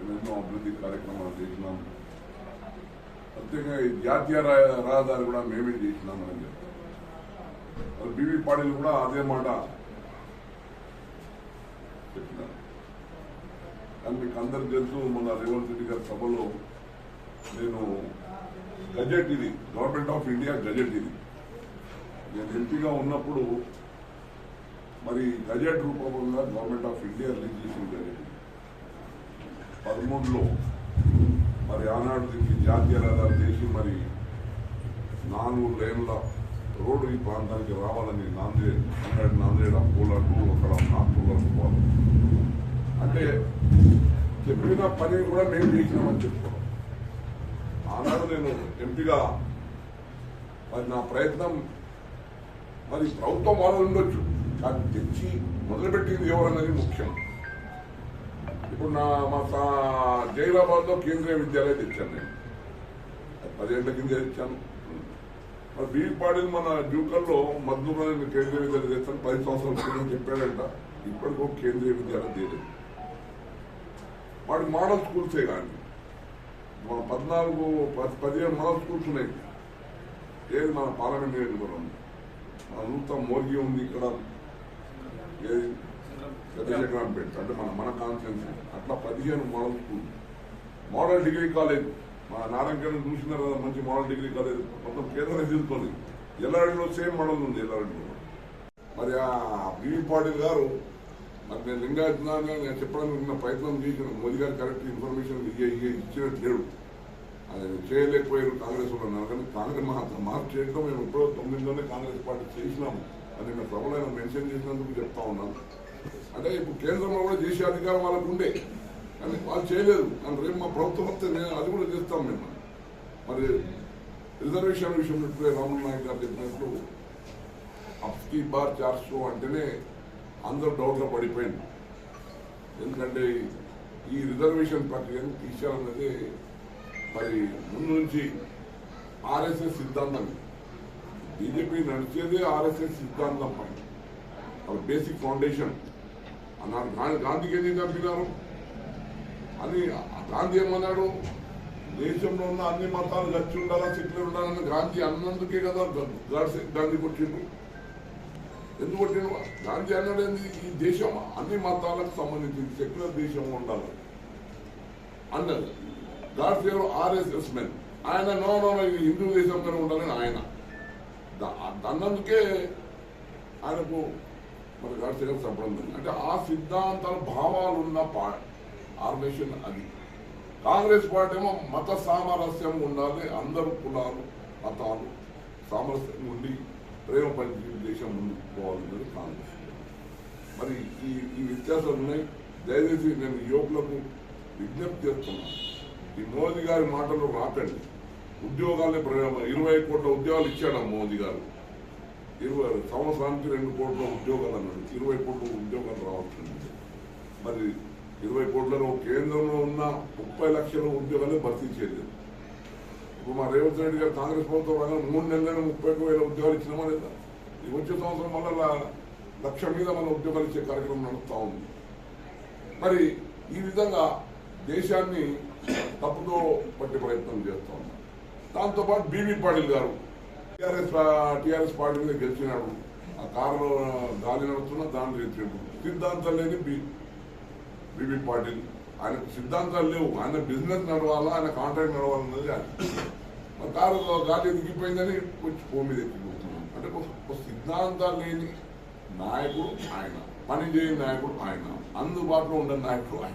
ఎన్నెన్నో అభివృద్ధి కార్యక్రమాలు చేసినాం. ప్రత్యేకంగా ఈ జాతీయ రహదారి కూడా మేమే చేసినామని చెప్తారు. మరి బీవీ పాడీలు కూడా అదే మాట చెప్పినారు. కానీ మీకు అందరికి తెలుసు మన రేవంత్ రెడ్డి గారి సభలో నేను గజెట్ ఇది గవర్నమెంట్ ఆఫ్ ఇండియా గజెట్ ఇది. నేను ఎంపీగా ఉన్నప్పుడు మరి గజెట్ రూపంలో గవర్నమెంట్ ఆఫ్ ఇండియా రిలీజ్ చేసిన గజెట్ ఇది. పదమూడులో మరి ఆనాడు దీనికి జాతీయ రహదారి చేసి మరి నాలుగు లేన్ల రోడ్డు ఈ ప్రాంతానికి రావాలని నాందేడ్ అక్కడ నాందేడ్ అప్పోలకు అక్కడ నాగ్పూర్లకు పోవాలి. అంటే చెప్పిన పని కూడా మేము చేసినామని చెప్పుకోవడం ఆనాడు నేను ఎంపీగా మరి నా ప్రయత్నం మరి ప్రభుత్వం వాళ్ళు ఉండొచ్చు. కానీ తెచ్చి మొదలుపెట్టింది ఎవరన్నది ముఖ్యం. ఇప్పుడు నా మా సా- లో కేంద్రీయ విద్యాలయం తెచ్చాను నేను. అది పదేళ్ళ కింద తెచ్చాను. మరి బీవీ పాడిల్ మన జూకల్లో మద్దూరు కేంద్రీయ విద్యాలయం తెచ్చాను. పది సంవత్సరాల క్రితం చెప్పాడంట. ఇప్పటికో కేంద్రీయ విద్యాలయం తీయలేదు. వాడి మోడల్ స్కూల్సే కానీ మన పద్నాలుగు పది పదిహేను మోడల్ స్కూల్స్ ఉన్నాయి. ఏది మన పార్లమెంట్ నియోజకవర్గం మన నూతన మోర్గి ఉంది ఇక్కడ. ఏది? చంద్రశేఖరాంపేట అంటే మన మన కాన్ఫిడెన్స్ అట్లా పదిహేను model school model degree college మా నారాయణ చూసినారు కదా మంచి మోడల్ డిగ్రీ కాలేజ్ మొత్తం కేంద్రం తీసుకొని. ఎల్లారెడ్డిలో సేమ్ మోడల్ ఉంది ఎల్లారెడ్డిలో మరి ఆ బీవీ పాటిల్ గారు మరి నేను లింగాయత్నాన్ని నేను చెప్పడానికి నిన్న ప్రయత్నం చేసిన మోదీ గారు కరెక్ట్ ఇన్ఫర్మేషన్ ఇచ్చినట్టు లేడు అది చేయలేకపోయారు కాంగ్రెస్ వాళ్ళు కానీ కాంగ్రెస్ మా మార్పు చేయడం మేము ఎప్పుడో తొమ్మిదిలోనే కాంగ్రెస్ పార్టీ చేసినాము. అని నేను సభలో మెన్షన్ చేసినందుకు చెప్తా ఉన్నాను. అంటే ఇప్పుడు కేంద్రంలో కూడా చేసే అధికారం వాళ్ళకు ఉండే. కానీ వాళ్ళు చేయలేదు. కానీ రేపు మా ప్రభుత్వం వస్తే నేను అది కూడా చేస్తాం మేము. మరి రిజర్వేషన్ విషయం ఇప్పుడే రామన్ నాయక్ గారు చెప్పినట్లు అప్కి బార్ చార్జు అంటేనే అందరూ డౌట్లో పడిపోయింది ఎందుకంటే ఈ రిజర్వేషన్ ప్రక్రియను తీసేయాలన్నది మరి ముందు నుంచి ఆర్ఎస్ఎస్ సిద్ధాంతం. బీజేపీ నడిచేదే ఆర్ఎస్ఎస్ సిద్ధాంతం పైన. Basic foundation. అన్నారు. గా- గాంధీకి ఏది చంపినారు అని గాంధీ ఏమన్నాడు? దేశంలో ఉన్న అన్ని మతాలు గచ్చి ఉండాలా సెక్యులర్ ఉండాలని గాంధీ అన్నందుకే కదా గాడ్సే గాంధీ కొట్టిండు. ఎందుకు కొట్టిండు? గాంధీ అన్నాడు ఏంది? ఈ దేశం అన్ని మతాలకు సంబంధించింది సెక్యులర్ దేశం ఉండాలి అన్నది. Godse RSS men. ఆయన నో నో హిందూ దేశంగానే ఉండాలని ఆయన. అన్నందుకే ఆయనకు మరి గాడ్స్ గారు అంటే ఆ సిద్ధాంతాల భావాలు ఉన్న పా ఆర్గనైజేషన్ అది. కాంగ్రెస్ పార్టీ ఏమో మత సామరస్యం ఉండాలి అందరు కులాలు మతాలు సామరస్యం ఉండి ప్రేమ పంచి దేశం ముందుకు పోవాలన్నది కాంగ్రెస్ మరి ఈ ఈ వ్యత్యాసాలు ఉన్నాయి. దయచేసి నేను యువకులకు విజ్ఞప్తి చేస్తున్నాను ఈ మోదీ గారి మాటలు రాకండి. ఉద్యోగాలే ప్రేమ ఇరవై కోట్ల ఉద్యోగాలు ఇచ్చాడు మోదీ గారు. ఇరవై సంవత్సరానికి రెండు కోట్ల ఉద్యోగాలు అన్నాడు. ఇరవై కోట్ల ఉద్యోగాలు రావచ్చు మరి ఇరవై కోట్లలో కేంద్రంలో ఉన్న ముప్పై లక్షల ఉద్యోగాలు భర్తీ చేయలేదు. ఇప్పుడు మా రేవంత్ రెడ్డి గారు కాంగ్రెస్ ప్రభుత్వం రాగానే మూడు నెలలైన ముప్పై వేల ఉద్యోగాలు ఇచ్చినామా లేదా? ఈ వచ్చే సంవత్సరం వల్ల లక్ష మీద మన ఉద్యోగాలు ఇచ్చే కార్యక్రమం నడుస్తూ ఉంది. మరి ఈ విధంగా దేశాన్ని తప్పుతో పట్టే ప్రయత్నం చేస్తూ ఉన్నాం దాంతోపాటు బీవీ పాటిల్ గారు టీఆర్ఎస్ టీఆర్ఎస్ పార్టీ మీద గెలిచినాడు. ఆ కారులో గాలి నడుస్తున్న దాన్ని గెలిచాడు సిద్ధాంతం లేని బి బీబీ పాటిల్ ఆయనకు సిద్ధాంతాలు లేవు. ఆయన బిజినెస్ నడవాలా ఆయన కాంట్రాక్ట్ నడవాలన్నది ఆయన. మరి కారు గాలి దిగిపోయిందని కొంచెం భూమి మీద ఎక్కిపోతున్నాం అంటే ఒక- సిద్ధాంతాలు లేని నాయకుడు ఆయన. పనిచేయని నాయకుడు ఆయన. అందుబాటులో ఉండే నాయకుడు ఆయన.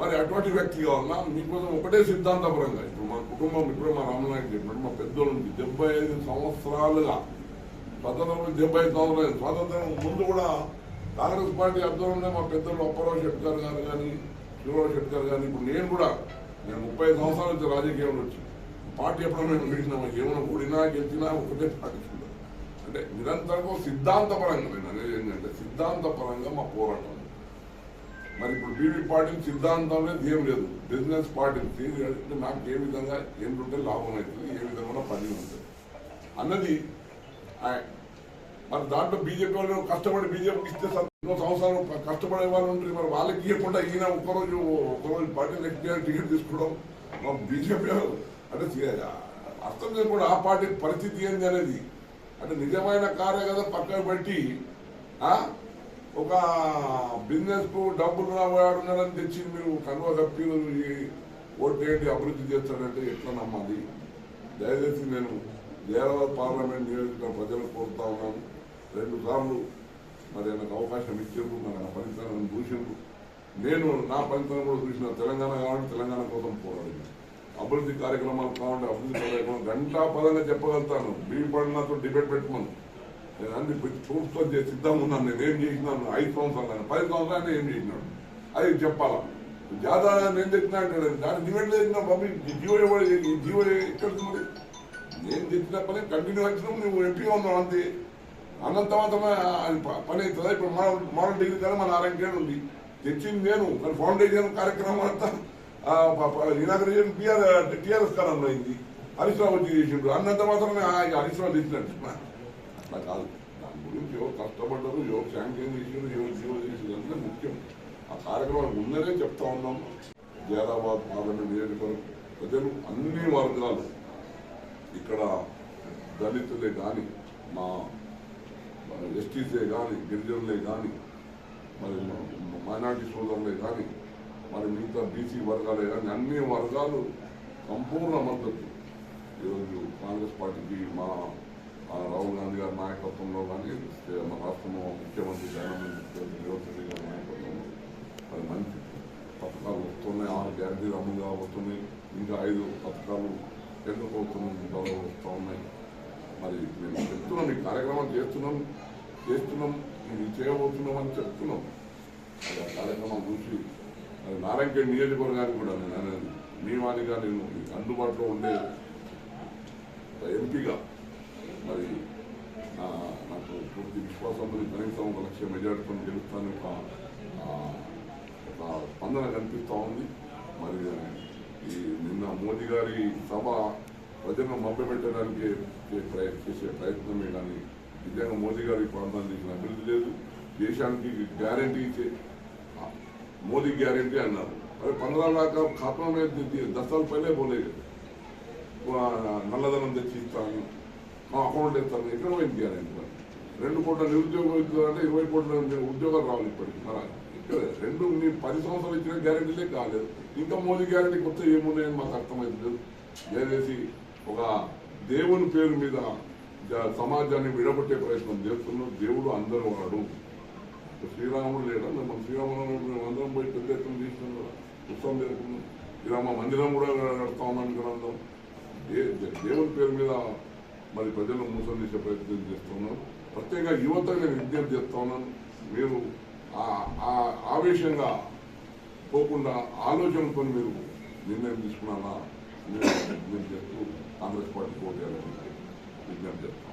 మరి అటువంటి వ్యక్తి కావాలన్నా మీకోసం ఒకటే సిద్ధాంతపరంగా. ఇప్పుడు మా కుటుంబం ఇప్పుడు మా రామనాయక్ చెప్పినట్టు మా పెద్దోళ్ళు డెబ్బై ఐదు సంవత్సరాలుగా స్వతంత్రం డెబ్బై ఐదు సంవత్సరాలు. స్వాతంత్రం ముందు కూడా కాంగ్రెస్ పార్టీ ఆధ్వర్యంలో మా పెద్దలు అప్పారావు షెట్కర్ గారు కానీ శివరావు షెట్కర్ కానీ ఇప్పుడు నేను కూడా నేను ముప్పై సంవత్సరాల నుంచి రాజకీయంలో వచ్చి పార్టీ ఎప్పుడో మేము గెలిచినాము? ఏమైనా ఓడినా గెలిచినా ఒకటే పార్టీ. అంటే నిరంతరం సిద్ధాంతపరంగా నేను అనేది ఏంటంటే సిద్ధాంతపరంగా మా పోరాటం. మరి ఇప్పుడు బీవీ పార్టీ సిద్ధాంతం ధ్యేయం ఏం లేదు. బిజినెస్ పార్టీ అంటే నాకు ఏ విధంగా ఏంటంటే లాభం అవుతుంది ఏ విధంగా పని ఉంటుంది. అన్నది మరి దాంట్లో బీజేపీ వాళ్ళు కష్టపడి బీజేపీకి ఇస్తే స- సంవత్సరాలు కష్టపడే వాళ్ళు ఉంటారు మరి వాళ్ళకి ఇవ్వకుండా ఈయన ఒక్కరోజు ఒక్కరోజు పార్టీ నెక్స్ట్ టికెట్ తీసుకోవడం మా బీజేపీ అంటే అర్థం చేయకుండా ఆ పార్టీ పరిస్థితి ఏంది అనేది. అంటే నిజమైన కార్య కదా పక్కన పెట్టి ఒక బిజినెస్కు డబ్బులు రావాడున్నాడని తెచ్చి మీరు కనువ కప్పి ఈ అభివృద్ధి చేస్తాడంటే ఎట్లా నమ్మాలి? దయచేసి నేను జైరాబాద్ పార్లమెంట్ నియోజకవర్గ ప్రజలు కోరుతా ఉన్నాను. రెండు సార్లు మరి నాకు అవకాశం ఇచ్చారు మరి నా ఫలితాలను చూసిండ్రు నేను నా ఫలితాలను కూడా చూసిన తెలంగాణ కావాలంటే తెలంగాణ కోసం పోరాడింది. అభివృద్ధి కార్యక్రమాలు కావాలంటే అభివృద్ధి కార్యక్రమం గంటా పదంగా చెప్పగలుగుతాను. బీ పడినతో డిబేట్ పెట్టుకున్నాను నేను అన్ని చూసుకొని చేసి సిద్ధంగా ఉన్నాను నేను ఏం చేసినాను ఐదు సంవత్సరాలు కానీ పది సంవత్సరాలు ఏం చేసినాడు అది చెప్పాలా జాదా నేను చెప్పినా అంటే దాని డిబేట్ చేసిన బాబు ఈ జీవో ఎవరు ఈ జీవో ఎక్కడ నేను చెప్పిన పని కంటిన్యూ వచ్చినావు నువ్వు ఎంపీగా ఉన్నావు అంతే అన్నంత మాత్రమే అది పని అవుతుందా ఇప్పుడు మోడల్ మోడల్ డిగ్రీ కానీ మన ఆరోగ్యం ఉంది తెచ్చింది నేను కానీ ఫౌండేషన్ కార్యక్రమం అంతా ఇనాగ్రేషన్ టీఆర్ టీఆర్ఎస్ కాలంలో అయింది హరీష్ రావు వచ్చి చేసిండు అన్నంత మాత్రమే ఆ, ఇక హరీష్ రావు చేసినట్టు అట్లా కాదు. దాని గురించి ఎవరు కష్టపడ్డారు ఎవరు శాంక్షన్ చేసారు ఎవరు జీవో చేసారు అంటే ముఖ్యం. ఆ కార్యక్రమం ముందరే చెప్తా ఉన్నాం. జైరాబాద్ పార్లమెంట్ నియోజకవర్గం ప్రజలు అన్ని వర్గాలు. ఇక్కడ దళితులే కానీ మా ఎస్టీసే కానీ గిరిజనులే కానీ మరి మైనార్టీ సోదరులే కానీ మరి మిగతా బీసీ వర్గాలే కానీ అన్ని వర్గాలు సంపూర్ణ మద్దతు. ఈరోజు కాంగ్రెస్ పార్టీకి మా రాహుల్ గాంధీ గారి నాయకత్వంలో కానీ మన రాష్ట్రంలో ముఖ్యమంత్రి జగన్మోహన్ రేవంత్ రెడ్డి గారి నాయకత్వంలో అది మంచి పథకాలు వస్తున్నాయి ఆరు గ్యారంటీలు అమలుగా వస్తున్నాయి ఇంకా ఐదు పథకాలు కేంద్ర ప్రభుత్వం వస్తూ ఉన్నాయి మరి మేము చెప్తున్నాం ఈ కార్యక్రమం చేస్తున్నాం చేస్తున్నాం ఇది చేయబోతున్నాం అని చెప్తున్నాం అది ఆ కార్యక్రమం చూసి అది నారాయణఖేడ్ నియోజకవర్గానికి కూడా నేను అనేది మీ నేను అందుబాటులో ఉండే ఎంపీగా మరి నాకు పూర్తి విశ్వాసం కనీసం ఒక లక్ష మెజార్టీతో గెలుస్తాను. ఒక స్పందన కనిపిస్తూ ఉంది. మరి ఈ నిన్న మోదీ గారి సభ ప్రజలను మభ్యపెట్టడానికి చేసే ప్రయత్నమే కానీ నిజంగా మోదీ గారి ప్రాంతాన్ని చేసిన అభివృద్ధి లేదు. దేశానికి గ్యారంటీ ఇచ్చే మోదీ గ్యారంటీ అన్నారు. మరి పంద్రహ దాకా ఖాతాలో దసరాల పైనే పోలేదు. నల్లధనం తెచ్చి ఇస్తాను మా అకౌంట్ ఇస్తాను ఎక్కడ పోయింది గ్యారెంటీ మరి రెండు కోట్ల నిరుద్యోగం అంటే ఇరవై కోట్ల ఉద్యోగాలు రావాలి ఇప్పటికి. మరి ఇక్కడ రెండు మీ పది సంవత్సరాలు ఇచ్చిన గ్యారెంటీలే కాలేదు. ఇంకా మోదీ గ్యారెంటీ కొత్త ఏమున్నాయని మాకు అర్థమవుతుంది దయచేసి ఒక దేవుని పేరు మీద సమాజాన్ని విడగొట్టే ప్రయత్నం చేస్తున్నాం. దేవుడు అందరూ వాడు. శ్రీరాముడు లేడా? మనం శ్రీరాముడు మేము అందరం పోయి పెద్ద ఎత్తున తీసుకున్నాం కదా. ఉత్సవం జరుపుకున్నాం. ఇలా మా మందిరం కూడా కడతా ఉన్నాం అందరం దేవుని పేరు మీద మరి ప్రజలను మోసం ప్రయత్నం చేస్తున్నాం ప్రత్యేకంగా యువత నేను విజ్ఞప్తి చేస్తా ఉన్నాను మీరు ఆ- ఆ ఆవేశంగా పోకుండా ఆలోచనతో మీరు నిర్ణయం తీసుకున్నానా నేను చెప్తూ కాంగ్రెస్ పార్టీ పోటీ విజ్ఞప్తి చేస్తాను